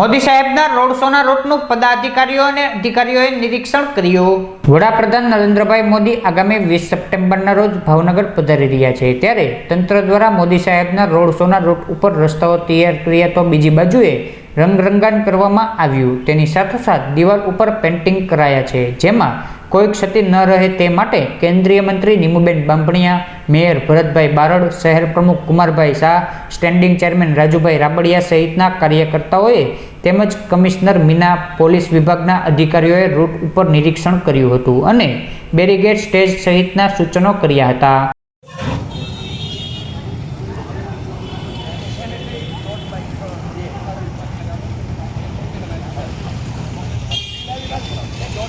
મોદી સાહેબના રોડ શોના રૂટનું પદાધિકારીઓ અને અધિકારીઓએ નિરીક્ષણ કર્યું. વડાપ્રધાન નરેન્દ્રભાઈ મોદી આગામી વીસ સપ્ટેમ્બરના રોજ ભાવનગર પધારી રહ્યા છે. ત્યારે તંત્ર દ્વારા મોદી સાહેબના રોડ શોના રૂટ ઉપર રસ્તાઓ તૈયાર કર્યા તો બીજી બાજુએ રંગરંગાન કરવામાં આવ્યું. તેની સાથોસાથ દિવાલ ઉપર પેન્ટિંગ કરાયા છે. જેમાં કોઈ ક્ષતિ ન રહે તે માટે કેન્દ્રીય મંત્રી નીમુબેન બાંભણિયા, મેયર ભરતભાઈ બારડ, શહેર પ્રમુખ કુમારભાઈ શાહ, સ્ટેન્ડિંગ ચેરમેન રાજુભાઈ રાબડિયા સહિતના કાર્યકર્તાઓએ તેમજ કમિશનર મીના પોલીસ વિભાગના અધિકારીઓએ રૂટ ઉપર નિરીક્ષણ કર્યું હતું અને બેરીગેડ સ્ટેજ સહિતના સૂચનો કર્યા હતા.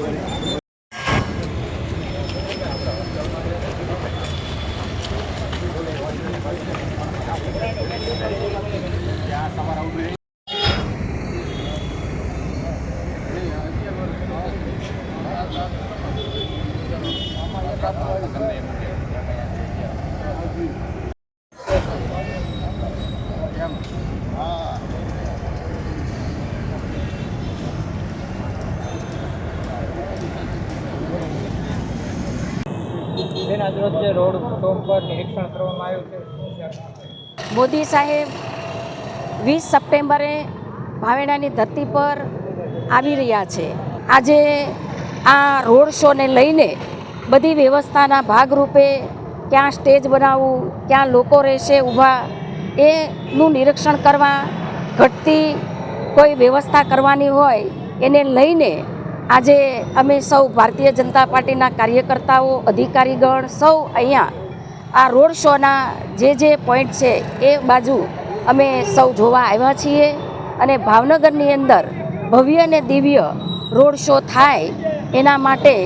બેન મોદી સાહેબ, વીસ સપ્ટેમ્બરે ભાવેણાની ધરતી પર આવી રહ્યા છે. આજે આ રોડ શોને લઈને બધી વ્યવસ્થાના ભાગરૂપે ક્યાં સ્ટેજ બનાવવું, ક્યાં લોકો રહેશે ઊભા, એનું નિરીક્ષણ કરવા ઘટતી કોઈ વ્યવસ્થા કરવાની હોય, એને લઈને આજે અમે સૌ ભારતીય જનતા પાર્ટીના કાર્યકર્તાઓ, અધિકારીગણ સૌ અહીંયા આ રોડ શોના જે જે પોઈન્ટ છે એ બાજુ અમે સૌ જોવા આવ્યા છીએ અને ભાવનગરની અંદર ભવ્ય અને દિવ્ય રોડ શો થાય એના માટે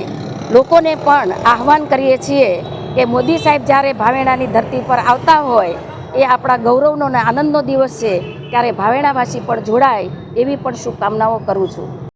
લોકોને પણ આહવાન કરીએ છીએ કે મોદી સાહેબ જ્યારે ભાવેણાની ધરતી પર આવતા હોય એ આપણા ગૌરવનો અને આનંદનો દિવસ છે ત્યારે ભાવેણાવાસી પણ જોડાય એવી પણ શુભકામનાઓ કરું છું.